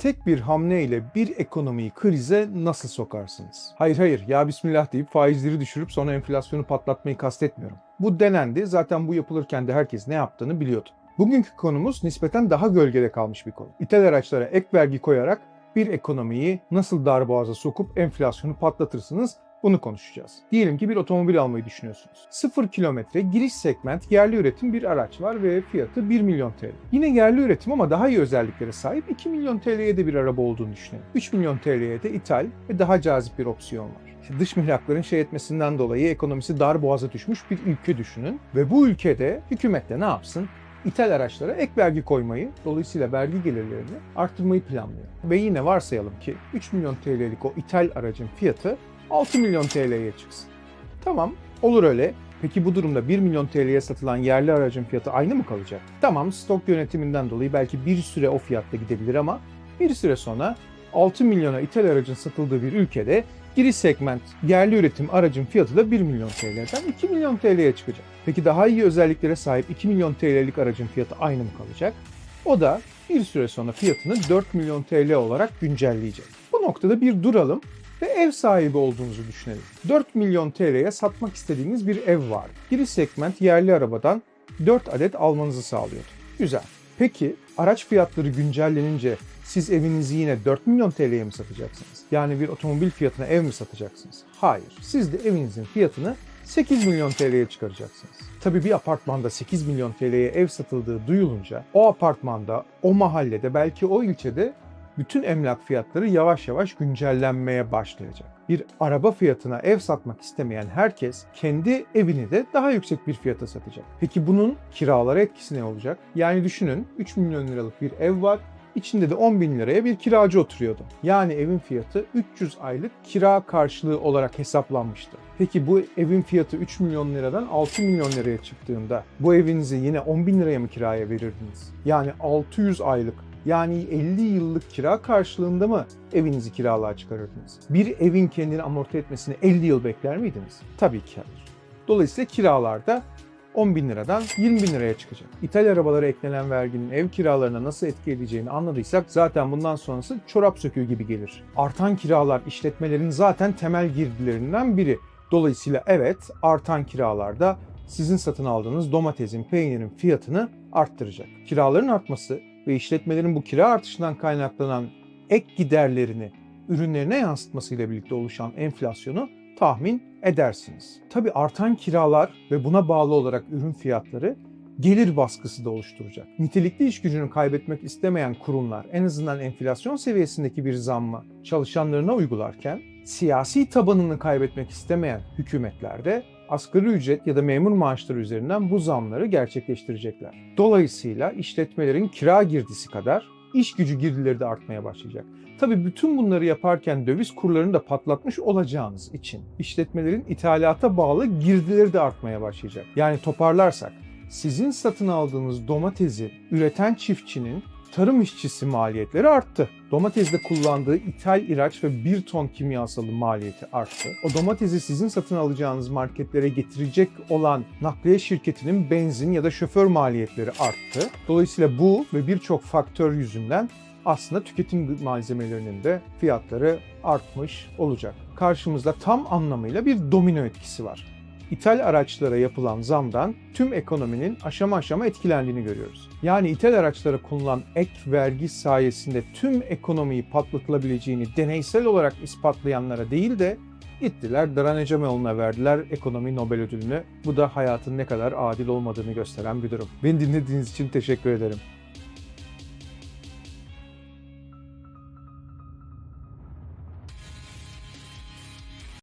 Tek bir hamleyle bir ekonomiyi krize nasıl sokarsınız? Hayır hayır ya bismillah deyip faizleri düşürüp sonra enflasyonu patlatmayı kastetmiyorum. Bu denendi zaten bu yapılırken de herkes ne yaptığını biliyordu. Bugünkü konumuz nispeten daha gölgede kalmış bir konu. İthal araçlara ek vergi koyarak bir ekonomiyi nasıl darboğaza sokup enflasyonu patlatırsınız bunu konuşacağız. Diyelim ki bir otomobil almayı düşünüyorsunuz. 0 kilometre giriş segment yerli üretim bir araç var ve fiyatı 1 milyon TL. Yine yerli üretim ama daha iyi özelliklere sahip 2 milyon TL'ye de bir araba olduğunu düşünelim. 3 milyon TL'ye de ithal ve daha cazip bir opsiyon var. İşte dış mihrakların şey etmesinden dolayı ekonomisi dar boğaza düşmüş bir ülke düşünün. Ve bu ülkede hükümet de ne yapsın? İthal araçlara ek vergi koymayı, dolayısıyla vergi gelirlerini arttırmayı planlıyor. Ve yine varsayalım ki 3 milyon TL'lik o ithal aracın fiyatı 6 milyon TL'ye çıksın. Tamam, olur öyle. Peki bu durumda 1 milyon TL'ye satılan yerli aracın fiyatı aynı mı kalacak? Tamam, stok yönetiminden dolayı belki bir süre o fiyatta gidebilir ama bir süre sonra 6 milyona ithal aracın satıldığı bir ülkede giriş segment yerli üretim aracın fiyatı da 1 milyon TL'den 2 milyon TL'ye çıkacak. Peki daha iyi özelliklere sahip 2 milyon TL'lik aracın fiyatı aynı mı kalacak? O da bir süre sonra fiyatını 4 milyon TL olarak güncelleyecek. Bu noktada bir duralım ve ev sahibi olduğunuzu düşünelim. 4 milyon TL'ye satmak istediğiniz bir ev var. Giriş segment yerli arabadan 4 adet almanızı sağlıyordu. Güzel. Peki araç fiyatları güncellenince siz evinizi yine 4 milyon TL'ye mi satacaksınız? Yani bir otomobil fiyatına ev mi satacaksınız? Hayır. Siz de evinizin fiyatını 8 milyon TL'ye çıkaracaksınız. Tabii bir apartmanda 8 milyon TL'ye ev satıldığı duyulunca o apartmanda, o mahallede, belki o ilçede bütün emlak fiyatları yavaş yavaş güncellenmeye başlayacak. Bir araba fiyatına ev satmak istemeyen herkes kendi evini de daha yüksek bir fiyata satacak. Peki bunun kiralara etkisi ne olacak? Yani düşünün 3 milyon liralık bir ev var İçinde de 10 bin liraya bir kiracı oturuyordu. Yani evin fiyatı 300 aylık kira karşılığı olarak hesaplanmıştı. Peki bu evin fiyatı 3 milyon liradan 6 milyon liraya çıktığında bu evinizi yine 10 bin liraya mı kiraya verirdiniz? Yani 600 aylık yani 50 yıllık kira karşılığında mı evinizi kiralığa çıkarırdınız? Bir evin kendini amorti etmesini 50 yıl bekler miydiniz? Tabii ki hayır. Dolayısıyla kiralarda 10 bin liradan 20 bin liraya çıkacak. İthal arabalara eklenen verginin ev kiralarına nasıl etki edeceğini anladıysak zaten bundan sonrası çorap söküğü gibi gelir. Artan kiralar işletmelerin zaten temel girdilerinden biri. Dolayısıyla evet artan kiralarda sizin satın aldığınız domatesin, peynirin fiyatını arttıracak. Kiraların artması ve işletmelerin bu kira artışından kaynaklanan ek giderlerini ürünlerine yansıtmasıyla birlikte oluşan enflasyonu tahmin edersiniz. Tabi artan kiralar ve buna bağlı olarak ürün fiyatları gelir baskısı da oluşturacak. Nitelikli iş gücünü kaybetmek istemeyen kurumlar en azından enflasyon seviyesindeki bir zammı çalışanlarına uygularken siyasi tabanını kaybetmek istemeyen hükümetler de asgari ücret ya da memur maaşları üzerinden bu zamları gerçekleştirecekler. Dolayısıyla işletmelerin kira girdisi kadar iş gücü girdileri de artmaya başlayacak. Tabi bütün bunları yaparken döviz kurlarını da patlatmış olacağınız için işletmelerin ithalata bağlı girdileri de artmaya başlayacak. Yani toparlarsak sizin satın aldığınız domatesi üreten çiftçinin tarım işçisi maliyetleri arttı. Domatesde kullandığı ithal ilaç ve 1 ton kimyasalı maliyeti arttı. O domatesi sizin satın alacağınız marketlere getirecek olan nakliye şirketinin benzin ya da şoför maliyetleri arttı. Dolayısıyla bu ve birçok faktör yüzünden aslında tüketim malzemelerinin de fiyatları artmış olacak. Karşımızda tam anlamıyla bir domino etkisi var. İthal araçlara yapılan zamdan tüm ekonominin aşama aşama etkilendiğini görüyoruz. Yani ithal araçlara konulan ek vergi sayesinde tüm ekonomiyi patlatılabileceğini deneysel olarak ispatlayanlara değil de gittiler Daranecameoğlu'na verdiler ekonomi Nobel ödülünü. Bu da hayatın ne kadar adil olmadığını gösteren bir durum. Beni dinlediğiniz için teşekkür ederim.